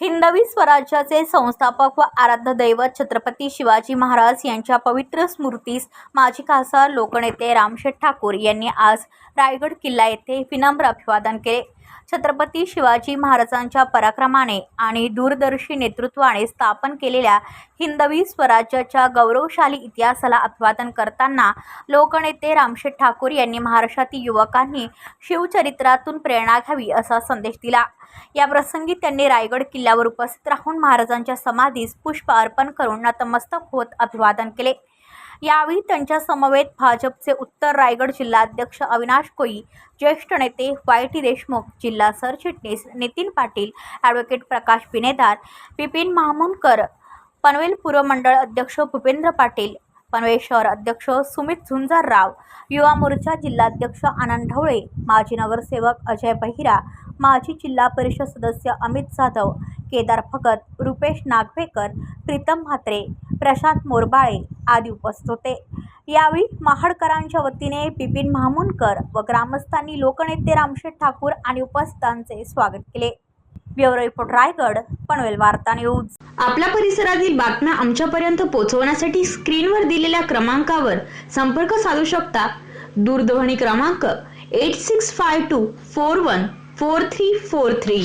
हिंदवी स्वराज्याचे संस्थापक व आराध्य दैवत छत्रपती शिवाजी महाराज यांच्या पवित्र स्मृतीस माजी खासदार लोकनेते रामशेठ ठाकूर यांनी आज रायगड किल्ला येथे विनम्र अभिवादन केले. छत्रपती शिवाजी महाराजांच्या पराक्रमाने आणि दूरदर्शी नेतृत्वाने स्थापन केलेल्या हिंदवी स्वराज्याच्या गौरवशाली इतिहासाला अभिवादन करताना लोकनेते रामशेठ ठाकूर यांनी महाराष्ट्रातील युवकांनी शिवचरित्रातून प्रेरणा घ्यावी असा संदेश दिला. या प्रसंगी त्यांनी रायगड किल्ल्यावर उपस्थित राहून महाराजांच्या समाधीस पुष्प अर्पण करून नतमस्तक होत अभिवादन केले. यावेळी त्यांच्या समवेत भाजपचे उत्तर रायगड जिल्हाध्यक्ष अविनाश कोई ज्येष्ठ नेते वाय टी देशमुख जिल्हा सरचिटणीस नितीन पाटील ॲडव्होकेट प्रकाश बिनेदार बिपिन महामुनकर पनवेल पूर्व मंडळ अध्यक्ष भूपेंद्र पाटील पनवेल शहर अध्यक्ष सुमित झुंजारराव युवा मोर्चा जिल्हाध्यक्ष आनंद ढवळे माजी नगरसेवक अजय बहिरा माजी जिल्हा परिषद सदस्य अमित जाधव केदार भगत रुपेश नागवेकर प्रीतम म्हात्रे प्रशांत मोरबाळे आदी उपस्थित होते. यावेळी महाडकरांच्या वतीने बिपिन महामुनकर व ग्रामस्थांनी लोकनेते रामशेठ ठाकूर आणि उपस्थितांचे स्वागत केले. ब्युरो रिपोर्ट रायगड पनवेल वार्ता न्यूज. आपल्या परिसरातील बातम्या आमच्यापर्यंत पोहोचवण्यासाठी स्क्रीनवर दिलेल्या क्रमांकावर संपर्क साधू शकता. दूरध्वनी क्रमांक eight six five two four one four three four three